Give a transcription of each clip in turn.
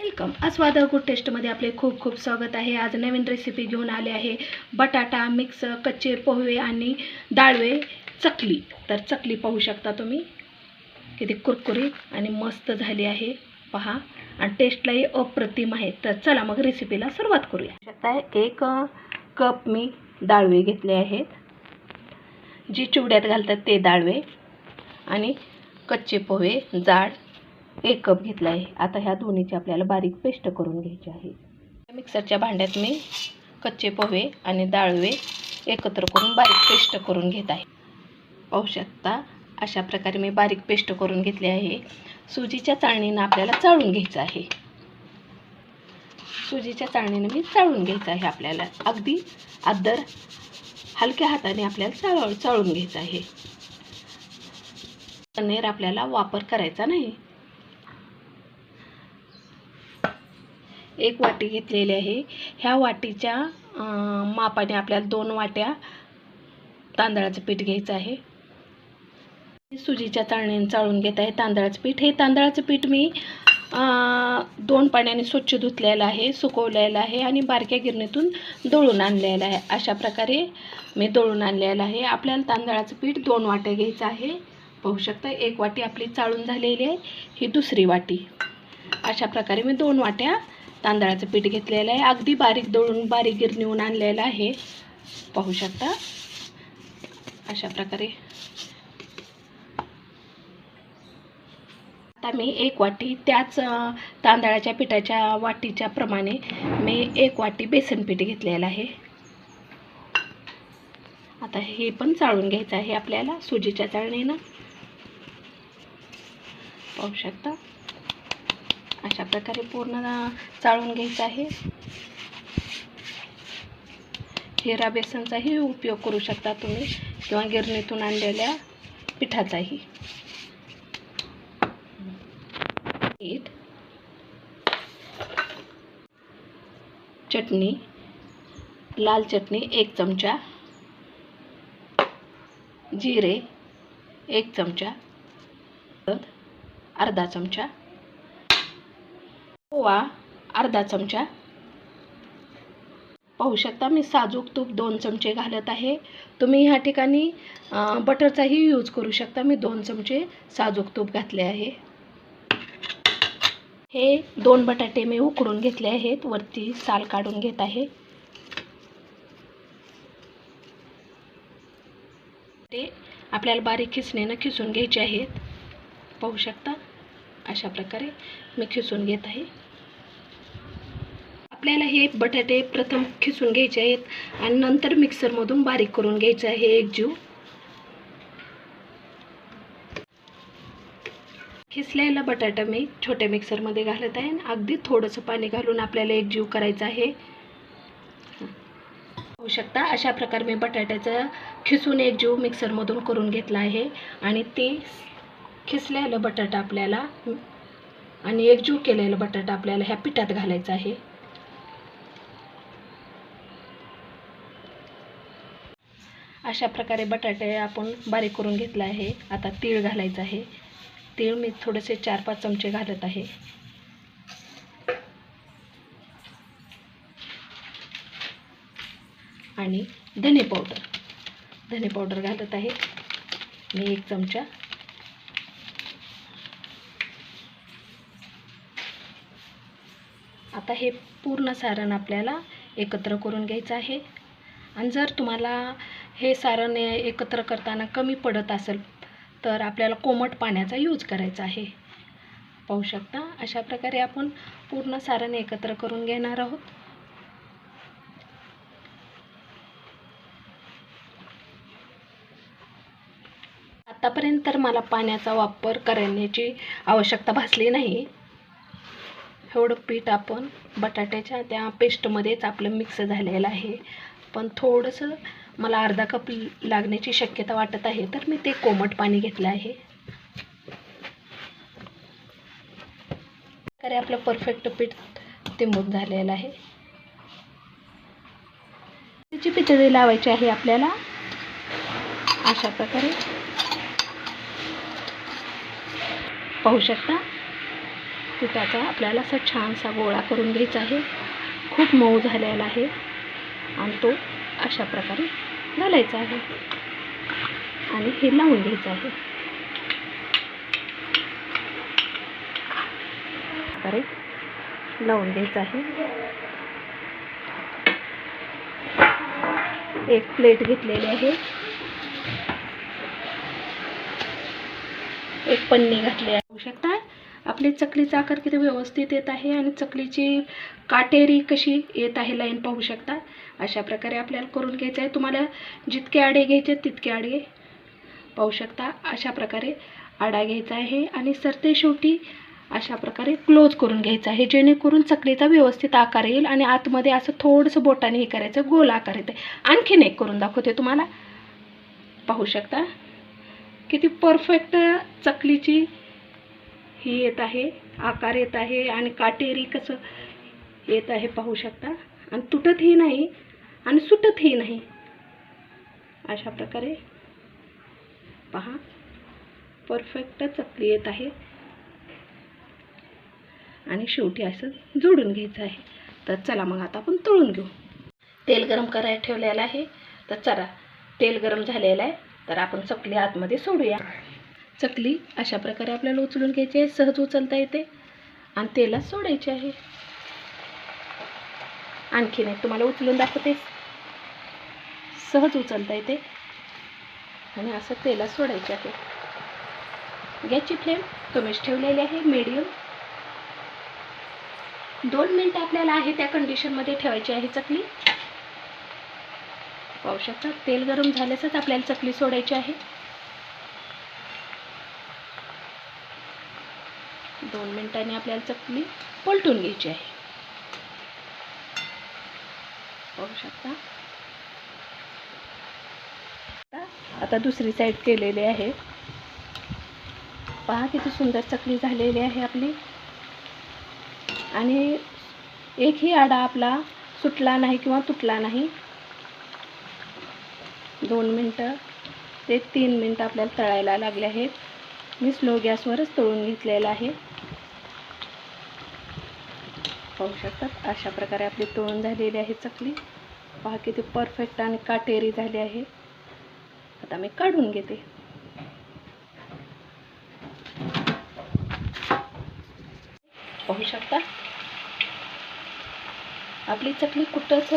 Welcome. अस्वाद good टेस्टमध्ये आपले खूप खूप स्वागत आहे. आज नवीन रेसिपी घेऊन आले आहे. बटाटा मिक्स कच्चे पोहे आणि डाळवे चकली. तर चकली पाहू शकता तुम्ही. किती कुरकुरीत आणि मस्त झाली आहे. पहा. आणि टेस्टलाही अप्रतिम आहे. तर चला मग रेसिपीला सुरुवात करूया. शकता एक कप मी डाळवे घेतले आहेत. जी चिवड्यात घालतात ते डाळवे आणि कच्चे पोहे जाड एक कप घेतला आहे. आता ह्या दोन्हीची आपल्याला बारीक पेस्ट करून घ्यायची आहे. मिक्सरच्या भांड्यात मी कच्चे पोहे आणि डाळवे एकत्र करून बारीक पेस्ट करून घेत आहे. पाहू शकता अशा प्रकारे मी बारीक पेस्ट करून घेतली आहे. सुजीच्या चाळणीनं आपल्याला चाळून घ्यायचं आहे. सुजीच्या चाळणीनं मी चाळून घ्यायचं आहे आपल्याला. अगदी आदर हलक्या हाताने आपल्याला चाळ चाळून घ्यायचं आहे. पनीर आपल्याला वापर करायचा नाही. एक वाटी घेतलेली आहे. ह्या वाटीच्या मापाने आपल्याला दोन वाट्या तांदळाचं पीठ घ्यायचं आहे. सुजीच्या चाळणीने चाळून घेत आहे तांदळाचं पीठ. हे तांदळाचं पीठ मी दोन पाण्याने स्वच्छ धुतलेलं आहे सुकवलेलं आहे आणि बारक्या गिरणीतून दळून आणलेलं आहे. अशा प्रकारे मी दळून आणलेलं आहे. आपल्याला तांदळाचं पीठ दोन वाट्या घ्यायचं आहे. पाहू शकता एक वाटी आपली चाळून झालेली आहे. ही दुसरी वाटी. अशा प्रकारे मी दोन वाट्या तांदळाचं पीठ घेतलेलं आहे. अगदी बारीक दळून बारीक गिरणीहून आणलेलं आहे. पाहू शकता? अशा प्रकारे. आता मी एक वाटी त्याच तांदळाच्या पिठाच्या वाटीच्या प्रमाणे मी एक वाटी बेसन पीठ घेतलेलं आहे. आता हे पण चाळून घ्यायचं आहे आपल्याला सुजीच्या चाळणीनं. पाहू शकता? अशा प्रकारे पूर्ण चाळून घ्यायचं आहे. हिरा बेसनचाही उपयोग करू शकता तुम्ही किंवा गिरणीतून आणलेल्या पिठाचाही. मीठ चटणी लाल चटणी एक चमचा जिरे एक चमचा अर्धा चमचा ओवा अर्धा चमचा. पाहू शकता मी साजूक तूप दोन चमचे घालत आहे. तुम्ही ह्या ठिकाणी बटरचाही यूज करू शकता. मी दोन चमचे साजूक तूप घातले आहे. हे दोन बटाटे मी उकडून घेतले आहेत. वरती साल काढून घेत आहे. ते आपल्याला बारीक खिसणीनं खिसून घ्यायचे आहेत. पाहू शकता? अशा प्रकारे मी खिसून घेत आहे. आपल्याला हे बटाटे प्रथम खिसून घ्यायचे आहेत आणि नंतर मिक्सरमधून बारीक करून घ्यायचं आहे एक जीव. खिसलेला बटाटा मी छोट्या मिक्सरमध्ये घालत आहे आणि अगदी थोडंसं पाणी घालून आपल्याला एक जीव करायचा आहे. होऊ शकता अशा प्रकारे मी बटाट्याचं खिसून एक जीव मिक्सरमधून करून घेतला आहे आणि ते खिसलेलं बटाटा आपल्याला आणि एकजीव केलेलं बटाटा आपल्याला ह्या पिठात घालायचं आहे. अशा प्रकारे बटाटे आपण बारीक करून घेतला आहे. आता तीळ घालायचं आहे. तीळ मी थोडेसे चार पाच चमचे घालत आहे. आणि धने पावडर. धने पावडर घालत आहे. मी एक चमचा. आता हे पूर्ण सारण आपल्याला एकत्र करून घ्यायचं आहे. आणि जर तुम्हाला हे सारण एकत्र करताना कमी पडत असेल तर आपल्याला कोमट पाण्याचा यूज करायचा आहे. पाहू शकता अशा प्रकारे आपण पूर्ण सारण एकत्र करून घेणार आहोत. आतापर्यंत तर मला पाण्याचा वापर करण्याची आवश्यकता भासली नाही. एवढं पीठ आपण बटाट्याच्या त्या पेस्टमध्येच आपलं मिक्स झालेलं आहे. पण थोडंसं मला अर्धा कप लागण्याची शक्यता वाटत आहे तर मी ते कोमट पाणी घेतलं आहे. अरे आपलं परफेक्ट पीठ तिंबून झालेलं आहे. त्याची पितळी लावायची आहे आपल्याला. अशा प्रकारे. पाहू शकता? पिठाचा आपल्याला असा छानसा गोळा करून घ्यायचा आहे. खूप मऊ झालेला आहे. आणि तो अशा प्रकारे घालायचा आहे. आणि हे लावून घ्यायचं आहे. प्रकारे लावून घ्यायचं आहे. एक प्लेट घेतलेली आहे. एक पन्नी घातली आहे. शकता? आपली चकलीचा आकार किती व्यवस्थित येत आहे आणि चकलीची काटेरी कशी येत आहे लाईन पाहू शकता. अशा प्रकारे आपल्याला करून घ्यायचं आहे. तुम्हाला जितके आडे घ्यायचे तितके आडे पाहू शकता. अशा प्रकारे आडा घ्यायचा आहे आणि सरते शेवटी अशा प्रकारे क्लोज करून घ्यायचं आहे. जेणेकरून चकलीचा व्यवस्थित आकार येईल आणि आतमध्ये असं थोडंसं बोटाने हे करायचं गोल आकार येते आणखीन एक करून दाखवते तुम्हाला. पाहू शकता. किती परफेक्ट चकलीची ही येत आहे आकार येत आहे आणि काटेरी कसं येत आहे पाहू शकता. आणि तुटतही नाही आणि सुटतही नाही. अशा प्रकारे पहा. परफेक्ट चकली येत आहे. आणि शेवटी असं जोडून घ्यायचं आहे. तर चला मग आता आपण तळून घेऊ. तेल गरम करायला ठेवलेलं आहे. तर चला तेल गरम झालेलं आहे. तर आपण चकली आतमध्ये सोडूया. चकली अशा प्रकारे आपल्याला उचलून घ्यायची आहे. सहज उचलता येते. आणि तेलात सोडायचे आहे. आणखीन एक तुम्हाला उचलून दाखवते सहज उचलता येते. आणि असं तेलात सोडायचे आहे. गॅसची फ्लेम कमीच ठेवलेली आहे. मीडियम. दोन मिनटं आपल्याला आहे त्या कंडिशनमध्ये ठेवायची आहे चकली. पाहू शकता तेल गरम झाल्यासच आपल्याला चकली सोडायची आहे. दोन मिनटांनी आपल्याला चकली पलटून घ्यायची आहे. पाहू शकता. आता दुसरी साईड केलेली आहे. पहा किती सुंदर चकली झालेली आहे आपली. आणि एकही आडा आपला सुटला नाही किंवा तुटला नाही. दोन मिनटं ते तीन मिनटं आपल्याला तळायला लागले आहेत. मी स्लो गॅसवरच तळून घेतलेलं आहे. पाहू शकतात. अशा प्रकारे आपली तळून झालेली आहे चकली. पहा किती परफेक्ट आणि काटेरी झाली आहे. आता मी काढून घेते. पाहू शकता? आपली चकली कुठंच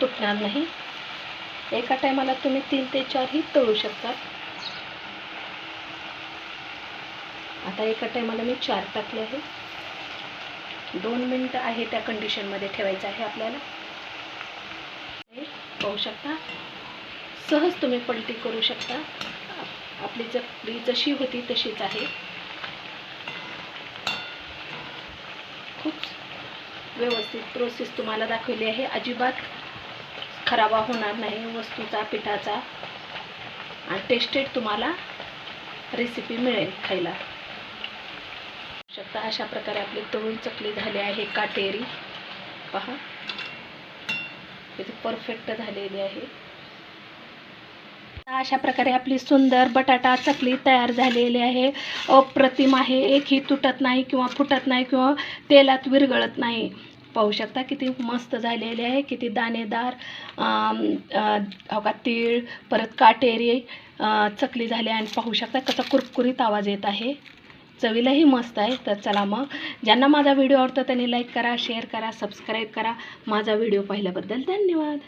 तुटणार नाही. एका टायमाला तुम्ही तीन ते चारही तळू शकता. आता एका टायमाला मी चार टाकले आहे. दोन मिनटं आहे त्या कंडिशनमध्ये ठेवायचं आहे आपल्याला. हे पाहू शकता. सहज तुम्ही पलटी करू शकता. आपली चकली जशी होती तशीच आहे. खूप व्यवस्थित प्रोसेस तुम्हाला दाखवली आहे. अजिबात खराबा होणार नाही वस्तूचा पिठाचा. आणि टेस्टेड तुम्हाला रेसिपी मिळेल खायला. शकता अशा प्रकारे आपली तळून चकली झाली आहे काटेरी. पहा. इथे परफेक्ट झालेली आहे. अशा प्रकारे आपली सुंदर बटाटा चकली तयार झालेली आहे. अप्रतिम आहे. एकही तुटत नाही किंवा फुटत नाही किंवा तेलात विरघळत नाही. पाहू शकता किती मस्त झालेली आहे. किती दाणेदार हो का तीळ परत काटेरी चकली झाली आणि पाहू शकता कसा कुरकुरीत आवाज येत आहे. चवीलाही मस्त आहे. तर चला मग ज्यांना माझा व्हिडिओ आवडतो त्यांनी लाईक करा शेअर करा सबस्क्राईब करा. माझा व्हिडिओ पाहिल्याबद्दल धन्यवाद.